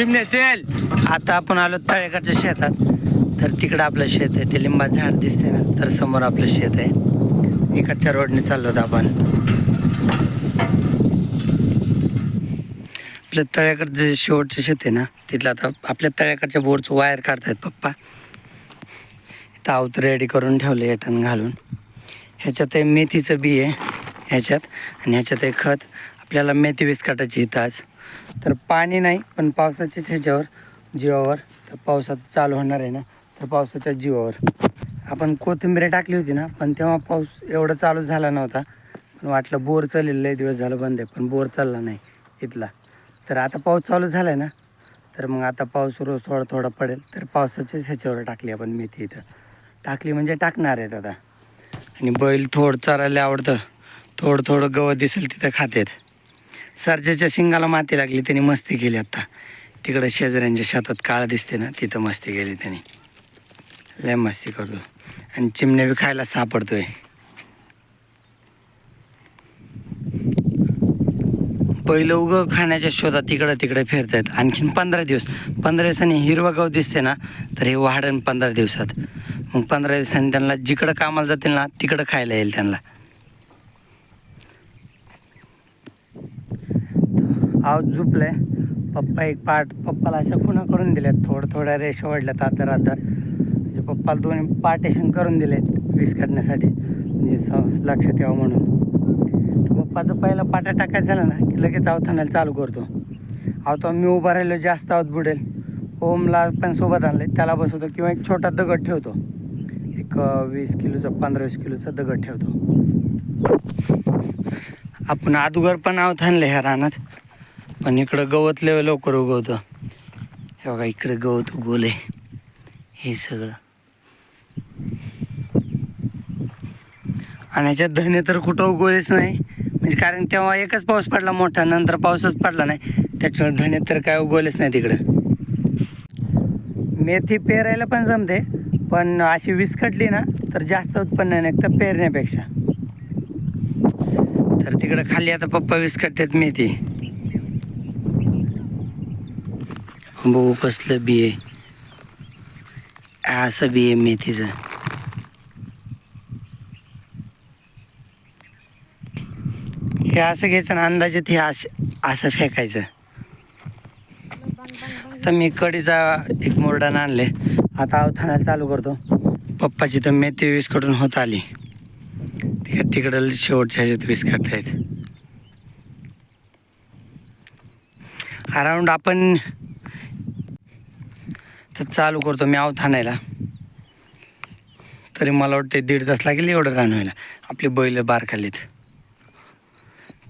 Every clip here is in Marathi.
चिमणे आता आपण आलो तळेकडच्या शेतात. तर तिकडं आपलं शेत आहे ते लिंबा झाड दिसते ना तर समोर आपलं शेत आहे. इकडच्या रोडने चाललो होतो आपण. आपल्या तळ्याकडचं जे शेवटचं शेत आहे ना तिथलं आता आपल्या तळ्याकडच्या बोरचं वायर काढतायत पप्पा. इथं आवत रेडी करून ठेवलं एटन घालून. ह्याच्यात आहे मेथीचं बी आहे ह्याच्यात. आणि ह्याच्यात आहे खत. आपल्याला मेथी विस्काटाची इथं आज. तर पाणी नाही पण पावसाच्याच ह्याच्यावर जीवावर तर पावसात चालू होणार आहे ना तर पावसाच्या जीवावर. आपण कोथिंबीर टाकली होती ना पण तेव्हा पाऊस एवढा चालू झाला नव्हता. पण वाटलं बोर चालेल लय दिवस झालं बंद आहे पण बोर चालला नाही इथला. तर आता पाऊस चालू झाला आहे ना तर मग आता पाऊस रोज थोडा थोडा पडेल तर पावसाच्याच ह्याच्यावर टाकली आपण मेथी इथं. टाकली म्हणजे टाकणार आहेत आता. आणि बैल थोडं चरायला आवडतं. थोडं थोडं गवत दिसेल तिथं खातात सरजेच्या शिंगाला माती लागली त्यांनी मस्ती केली आता. तिकडं शेजाऱ्यांच्या शेतात काळं दिसते ना तिथं मस्ती केली त्यांनी. लय मस्ती करतो. आणि चिमणे बी खायला सापडतोय. पहिलं उगं खाण्याच्या शोधात तिकडं तिकडे फिरतायत. आणखीन पंधरा दिवस. पंधरा दिवसांनी हिरवा गव दिसते ना तर हे वाढण पंधरा दिवसात. मग पंधरा दिवसांनी त्यांना जिकडं कामाला जातील ना तिकडं खायला येईल त्यांना. आव आहे पप्पा एक पाठ पप्पाला अशा खुणा करून दिल्यात. थोडं थोड्या रेषा वाढल्यात आधार आधार म्हणजे पप्पाला दोन्ही पार्टेशन करून दिलेत वीज काढण्यासाठी. म्हणजे स लक्षात यावं म्हणून. तर पप्पाचं पहिला पाट्या टाकायचं झालं ना की लगेच अवथानाला चालू करतो. अवतो मी उभा राहिलो जास्त आवत बुडेल. ओमला पण सोबत आणलं त्याला बसवतो किंवा एक छोटा दगड ठेवतो. एक वीस किलोचा पंधरा वीस किलोचा दगड ठेवतो. आपण अदुगर पण आहोत आणलं ह्या रानात. पण इकडं गवत लय लवकर उगवतं. हे बघा इकडं गवत उगवलं हे सगळं. आणि ह्याच्यात धने तर कुठं उगवलेच नाही. म्हणजे कारण तेव्हा एकच पाऊस पडला मोठा नंतर पाऊसच पडला नाही. त्याच्यामुळे धने तर काय उगवलेच नाही तिकडं मेथी पेरायला पण जमते पण अशी विस्कटली ना तर जास्त उत्पन्न नाही तर पेरण्यापेक्षा. तर तिकडं खाली आता पप्पा विस्कटतात मेथी. बघू कसलं बी आहे असं बी आहे मेथीचं हे असं घ्यायचं ना अंदाजात हे असं असं फेकायचं. आता मी कडीचा एक मोरडान आणले. आता अवथाणाला चालू करतो. पप्पाची तर मेथी विस्कटून होत आली. तिकडे तिकडं शेवटच्या ह्याच्यात विस्कटता येत अराऊंड आपण तर चालू करतो मी अवथानायला तरी मला वाटतं दीड तास लागेल एवढं रान व्हायला. आपली बैल बार खाल्लीत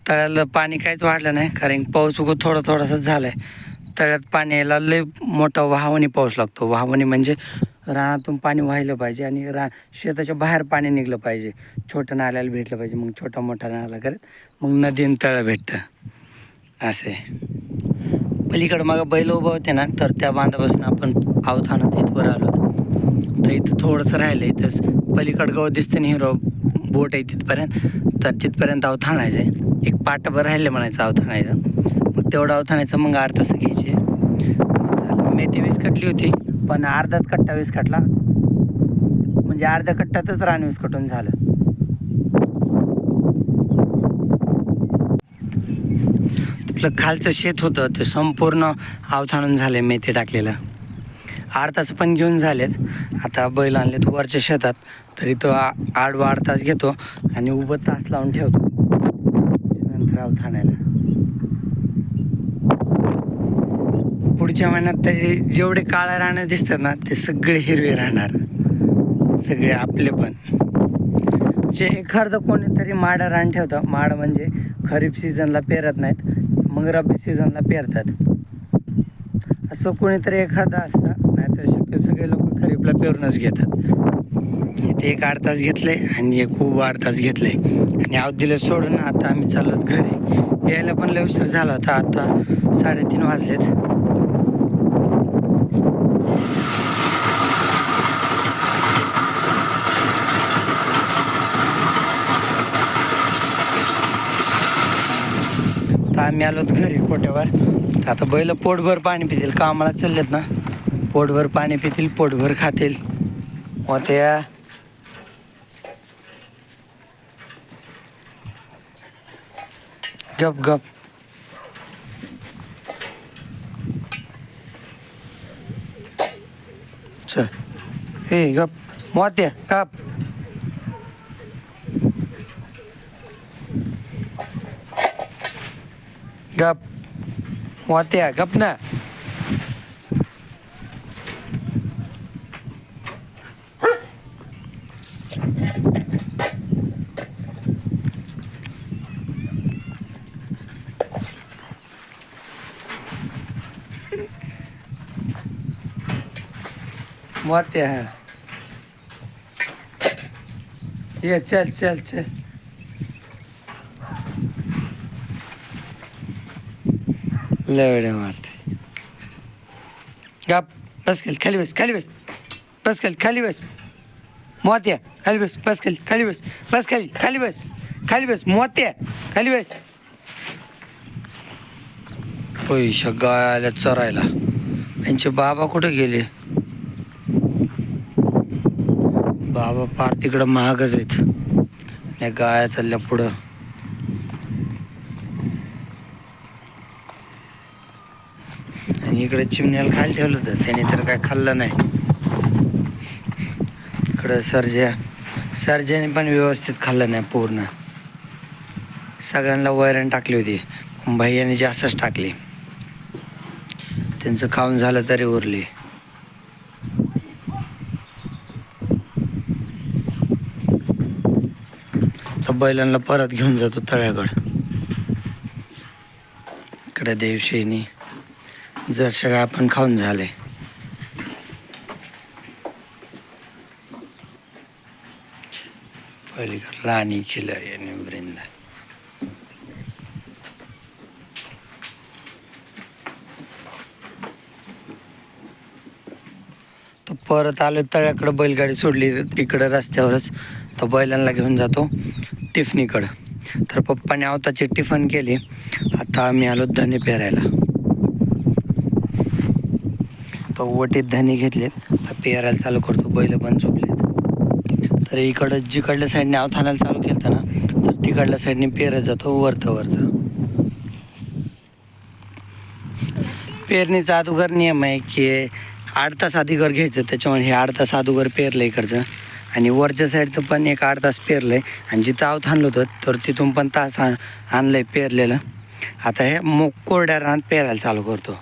तळ्याला पाणी काहीच वाढलं नाही कारण पाऊस उगं थोडा थोडासा झाला आहे तळ्यात पाणी यायला लय मोठा वाहवणी पाऊस लागतो. वाहवणी म्हणजे रानातून पाणी व्हायलं पाहिजे आणि रा शेताच्या बाहेर पाणी निघलं पाहिजे. छोट्या नाल्याला भेटलं पाहिजे मग छोटा मोठा नाला करत मग नदीन तळं भेटतं. असे पलीकडं मग बैल उभं होते ना तर त्या बांधापासून आपण अवधानात इथवर आलो. तर इथं थोडंसं राहिलं इथंच पलीकडं गवत दिसते ना हिरो. बोट आहे तिथपर्यंत. तर तिथपर्यंत अवथाणायचं आहे एक पाटभर राहिलं म्हणायचं अवथाणायचं मग तेवढं अवथाणायचं मग अर्धा तास घ्यायचे. झालं. मेथी विस्कटली होती पण अर्धाच कट्टा विस्कटला म्हणजे अर्ध्या कट्ट्यातच रान विस्कटून झालं. आपलं खालचं शेत होतं ते संपूर्ण अवथाणून झालं मेथी टाकलेलं. आठ तास पण घेऊन झालेत. आता बैल आणलेत वरच्या शेतात. तरी तो आठ आठ तास घेतो आणि उभं तास लावून ठेवतो. नंतर ठाण्याला. पुढच्या महिन्यात तरी जेवढे काळ्या राहणं दिसतात ना ते सगळे हिरवे राहणार. सगळे आपले पण. म्हणजे जे एखादं कोणीतरी माडं रान ठेवतं. माड म्हणजे खरीप सीझनला पेरत नाहीत मग रब्बी सीझनला पेरतात. असं कोणीतरी एखादं असतं. तर शक्य सगळे लोक खरीपला पेरूनच घेतात. इथे एक आठ तास घेतले आणि एक खूप आठ तास घेतले. आणि अवधीला सोडून आता आम्ही चाललोत घरी. यायला पण लय उशीर झाला होता आता साडेतीन वाजलेत. तर आम्ही आलोत घरी कोट्यावर आता बैल पोटभर पाणी पितील कामाला चाललेत ना. पोटभर पाणी पितील पोटभर खातील. मोत्या. गप गप. चल. ए गप. मोत्या गप. गप. मोत्या गप ना. मोत्या ये चल चल चल लवड्या मारते गप, बस खाली बस खाली, बस। बस खाली, बस। मोत्या खाली बस बस खाली खाली बस बस खाली खाली बस खाली बस मोत्या खाली बस पैशा गाय आल्या चरायला. यांचे बाबा कुठे गेले? बाबा पार तिकडं महागच आहेत. या गाया चालल्या पुढं. आणि इकडे चिमण्याला खायला ठेवलं होतं. त्याने तर काय खाल्लं नाही. इकडं सर्ज्या सर्जाने पण व्यवस्थित खाल्लं नाही पूर्ण. सगळ्यांना वैरण टाकली होती. भैयाने जास्तच टाकली. त्यांचं खाऊन झालं तरी उरली. तर बैलांना परत घेऊन जातो तळ्याकडं. इकडे देवशेनी. जर सगळं आपण खाऊन झाले पलीकडे राणी खिलारी आणि वृंदा. तर परत आलो तळ्याकडं बैलगाडी सोडली इकडं रस्त्यावरच तर बैलांना घेऊन जातो टिफनीकडं. तर पप्पाने आवताची टिफन केली. आता आम्ही आलो धने पेरायला. तर ओटीत धने घेतलेत. तर पेरायला चालू करतो. बैल पण झोपले. तर इकडं जिकडल्या साईडने आवथानाला चालू केलं ना तर तिकडल्या साईडने पेरत जातो वरतं वरतं पेरणीचा अगोदर नियम आहे की आठ तास अगोदर घ्यायचं त्याच्यामुळे हे आठ तास अदुगर पेरलं इकडचं. आणि वरच्या साईडचं पण एक आठ तास पेरलं आहे आणि जिथं आवत आणलं होतं तर तिथून पण तास आण आणलं आहे पेरलेलं. आता हे मो कोरड्या रानात पेरायला चालू करतो.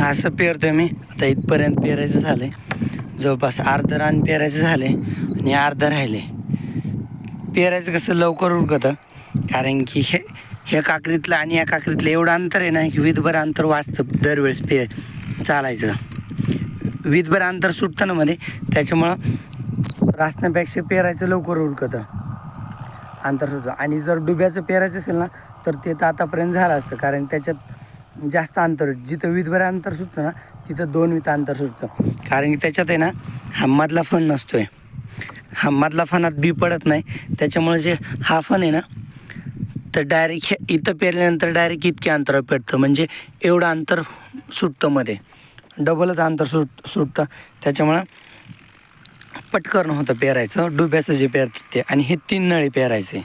असं पेरतोय मी. आता इथपर्यंत पेरायचं झालं आहे जवळपास अर्ध रान पेरायचं झालंय आणि अर्ध राहिले पेरायचं कसं लवकर उरकतं. कारण की हे ह्या काकरीतलं आणि या काकरीतलं एवढं अंतर आहे ना की विधभर अंतर वाचतं दरवेळेस पे चालायचं. विधभर अंतर सुटतं ना मध्ये त्याच्यामुळं रासण्यापेक्षा पेरायचं लवकर उरकतं. अंतर सुटतं. आणि जर डुब्याचं पेरायचं असेल ना तर ते तर आतापर्यंत झालं असतं. कारण त्याच्यात जास्त अंतर जिथं विधभर अंतर सुटतं ना तिथं दोन वित अंतर सुटतं. कारण की त्याच्यात आहे ना हा मधला फण नसतोय. हा मधला फणात बी पडत नाही. त्याच्यामुळे जे हा फण आहे ना तर डायरेक्ट इथं पेरल्यानंतर डायरेक्ट इतके अंतर पेटतं म्हणजे एवढं अंतर सुटतं मध्ये. डबलच अंतर सुट सुटतं. त्याच्यामुळं पटकन होतं पेरायचं. डुब्याचं जे पेरतं ते. आणि हे तीन नळी पेरायचे.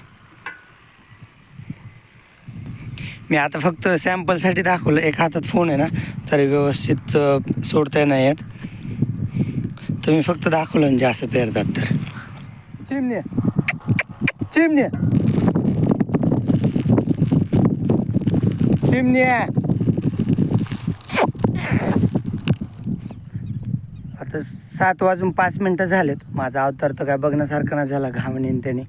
मी आता फक्त सॅम्पलसाठी दाखवलं. एक हातात फोन आहे ना तर व्यवस्थित सोडता नाही येत तर मी फक्त दाखवलं म्हणजे असं पेरतात तर. चिमणे चिमणे चिमण्या. आता सात वाजून पाच मिनटं झालेत. माझा अवतार तर काय बघण्यासारखा नाही झाला. घामणीन त्याने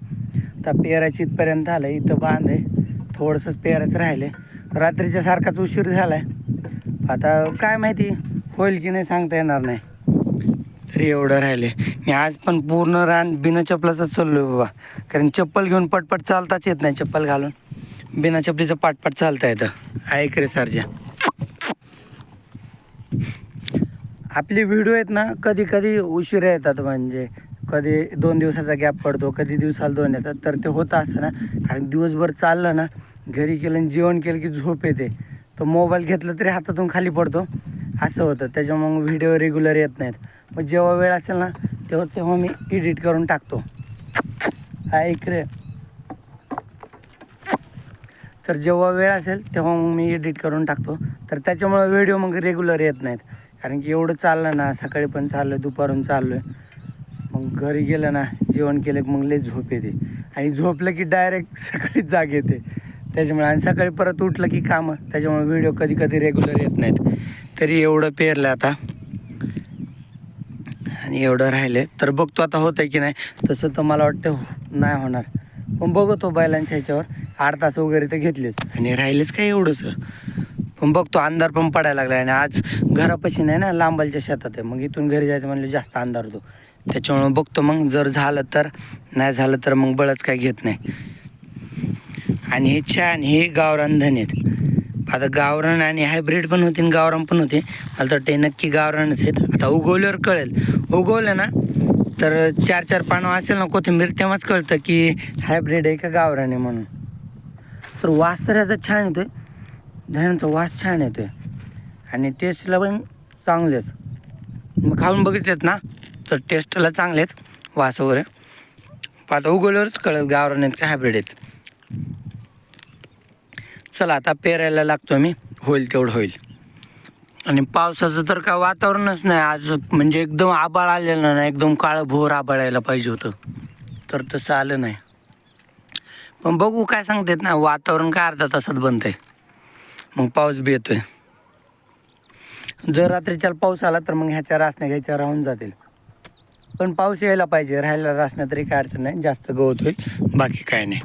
तर पेरायची इथपर्यंत आलं. इथं बांध आहे. थोडंसंच पेरायचं राहिले रात्रीच्या सारखाच उशीर झाला आहे आता काय माहिती होईल की नाही सांगता येणार नाही. तरी एवढं राहिले मी आज पण पूर्ण रान बिना चपलाचाच चाललो आहे बाबा. कारण चप्पल घेऊन पटपट चालताच येत नाही चप्पल घालून. बिना चपलीचं पाटपाट चालता येतं. ऐक रे सरजा? आपले व्हिडिओ आहेत ना कधी कधी उशिरा येतात म्हणजे. कधी दोन दिवसाचा गॅप पडतो कधी दिवसाला दोन येतात. तर ते होतं असं ना कारण दिवसभर चाललं ना घरी केलं आणि जेवण केलं की झोप येते. तर मोबाईल घेतलं तरी हातातून खाली पडतो. असं होतं. त्याच्यामुळे मग व्हिडिओ रेग्युलर येत नाहीत. मग जेव्हा वेळ असेल ना तेव्हा तेव्हा मी एडिट करून टाकतो. ऐक रे. तर जेव्हा वेळ असेल तेव्हा मग मी एडिट करून टाकतो. तर त्याच्यामुळं व्हिडिओ मग रेग्युलर येत नाहीत. कारण की एवढं चाललं ना सकाळी पण चाललो आहे दुपारून चाललो आहे मग घरी गेलं ना जेवण केलं की मग लय झोप येते. आणि झोपलं की डायरेक्ट सकाळीच जाग येते. त्याच्यामुळे आणि सकाळी परत उठलं की कामं त्याच्यामुळे व्हिडिओ कधी कधी रेग्युलर येत नाहीत. तरी एवढं पेरलं आता. आणि एवढं राहिले. तर बघतो आता होतं आहे की नाही. तसं तर मला वाटतं हो- नाही होणार. पण बघतो बैलांच्या ह्याच्यावर. आठ तास वगैरे तर घेतलेच आणि राहिलेच काय एवढंसं. पण बघतो अंधार पण पडायला लागला आणि आज घरापाशी नाही ना लांबलच्या शेतात आहे. मग इथून घरी जायचं म्हणलं जास्त अंधार होतो. त्याच्यामुळं बघतो मग जर झालं तर नाही झालं तर मग बळच काय घेत नाही. आणि हे छान हे गावरान धन आहेत. आता गावरान आणि हायब्रिड पण होते आणि गावरान पण होते. मला तर ते नक्की गावरानच आहेत. आता उगवल्यावर कळेल. उगवलं ना तर चार चार पानं असेल ना कोथिंबीर तेव्हाच कळतं की हायब्रिड आहे का गावरान आहे म्हणून. तर वास तर याचा छान येतोय. धण्याचा वास छान येतोय. आणि टेस्टला पण चांगलेच मग खाऊन बघितलेत ना? तर टेस्टला चांगले आहेत. वास वगैरे. पाहता उगवल्यावरच कळत गावरान आहेत का हायब्रिड आहेत. चला आता पेरायला लागतो मी. होईल तेवढं होईल. आणि पावसाचं तर काय वातावरणच नाही. आज म्हणजे एकदम आबाळ आलेलं नाही. एकदम काळं भोर आबाळायला पाहिजे होतं. तर तसं आलं नाही. पण बघू काय सांगतात ना वातावरण काय अर्धा तासात बनतंय मग पाऊस बी येतोय. जर रात्रीच्या पाऊस आला तर मग ह्याच्या रासण्या घ्यायच्या राहून जातील. पण पाऊस यायला पाहिजे. राहायला असणं तरी काय अडचण नाही. जास्त गवत होईल. बाकी काय नाही.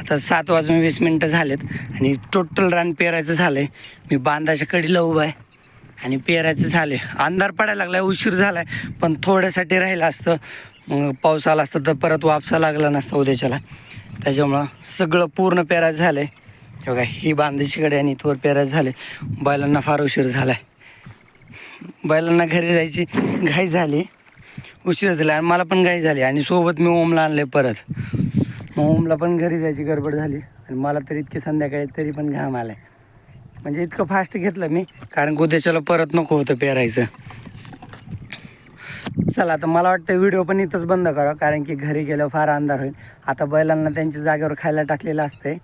आता सात वाजून वीस मिनटं झालेत आणि टोटल रान पेरायचं झालं आहे मी बांधाच्या कडीला उभा आहे. आणि पेरायचं झाले अंधार पडायला लागला आहे उशीर झाला आहे पण थोड्यासाठी राहिलं असतं. मग पाऊस आला असतं तर परत वापसा लागला नसता उद्याच्याला. त्याच्यामुळं सगळं पूर्ण पेरायचं झालं आहे बघा ही बांधाची कडे आणि थोर पेरायचं झाले बैलांना फार उशीर झाला आहे बैलांना घरी जायची घाई झाली. उशीर झाला आणि मला पण गाई झाली आणि सोबत मी ओमला आणले परत. मग ओमला पण घरी जायची गडबड झाली आणि मला तर इतके संध्याकाळी तरी पण घाम आलाय. म्हणजे इतकं फास्ट घेतलं मी कारण उद्याच्याला परत नको होतं पेरायचं. चला आता मला वाटतं व्हिडिओ पण इथंच बंद करा कारण की घरी गेल्यावर फार अंधार होईल. आता बैलांना त्यांच्या जागेवर खायला टाकलेलं असतंय.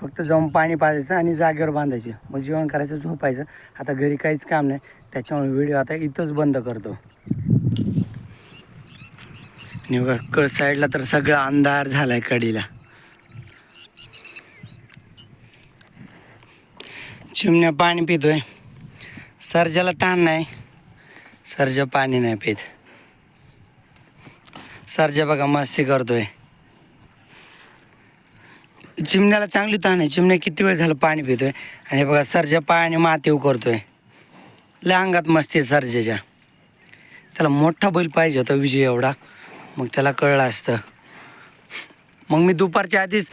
फक्त जाऊन पाणी पाजायचं आणि जागेवर बांधायचे. मग जेवण करायचं झोपायचं. आता घरी काहीच काम नाही त्याच्यामुळे व्हिडिओ आता इथंच बंद करतो. आणि बघा कळ साईडला तर सगळा अंधार झालाय कडीला. चिमण्या पाणी पितोय. सर्जाला ताण नाही. सर्जा पाणी नाही पित. सर्जा बघा मस्ती करतोय. चिमण्याला चांगली ताण आहे. चिमण्या किती वेळ झालं पाणी पितोय? आणि बघा सरच्या पाणी माती करतोय. लय अंगात मस्ती आहे सर्जेच्या. त्याला मोठा बैल पाहिजे होता विजय एवढा. मग त्याला कळलं असतं. मग मी दुपारच्या आधीच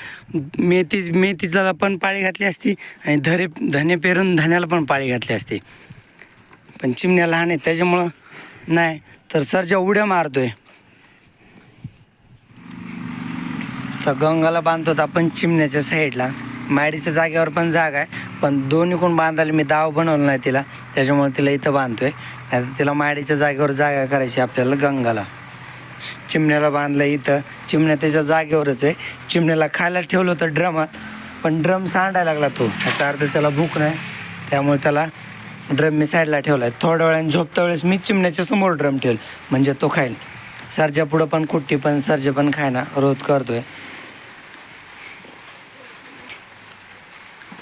मेथी मेथीला पण पाळी घातली असती आणि धरे धने पेरून धन्याला पण पाळी घातली असती. पण चिमण्या लहान आहे त्याच्यामुळं नाही तर सरच्या उड्या मारतोय. तर गंगाला बांधतो आपण चिमण्याच्या साईडला. माडीच्या जागेवर पण जागा आहे पण दोन्ही कोण बांधायला मी दाव बनवलं नाही तिला. त्याच्यामुळे तिला इथं बांधतोय. नाही तिला माडीच्या जागेवर जागा करायची आपल्याला गंगाला. चिमण्याला बांधलं इथं. चिमण्या त्याच्या जागेवरच आहे. चिमण्याला खायला ठेवलं होतं ड्रमात पण ड्रम सांडायला लागला तो. याचा अर्थ त्याला भूक नाही. त्यामुळे त्याला ड्रम मी साईडला ठेवला आहे थोड्या वेळाने झोपता वेळेस मी चिमण्याच्या समोर ड्रम ठेवेल. म्हणजे तो खाईल. सरच्या पुढं पण कुट्टी पण सरजे पण खायना. रोध करतोय.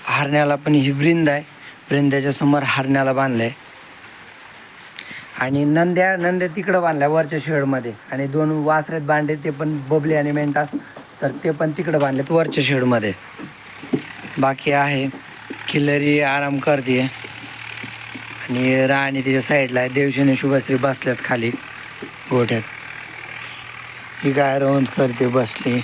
हरण्याला पण ही वृंद आहे. वृंदाच्या समोर हरण्याला बांधलंय. आणि नंद्या नंद्या तिकडं बांधल्या वरच्या शेडमध्ये आणि दोन वासरेत बांधले ते पण बबले आणि मेंटास तर ते पण तिकडं बांधलेत वरच्या शेडमध्ये बाकी आहे खिल्लरी आराम करते. आणि राणी तिच्या साईडला आहे देवशिने शुभश्री बसल्यात खाली. गोठ्यात. ही गाय रवंत करते बसली.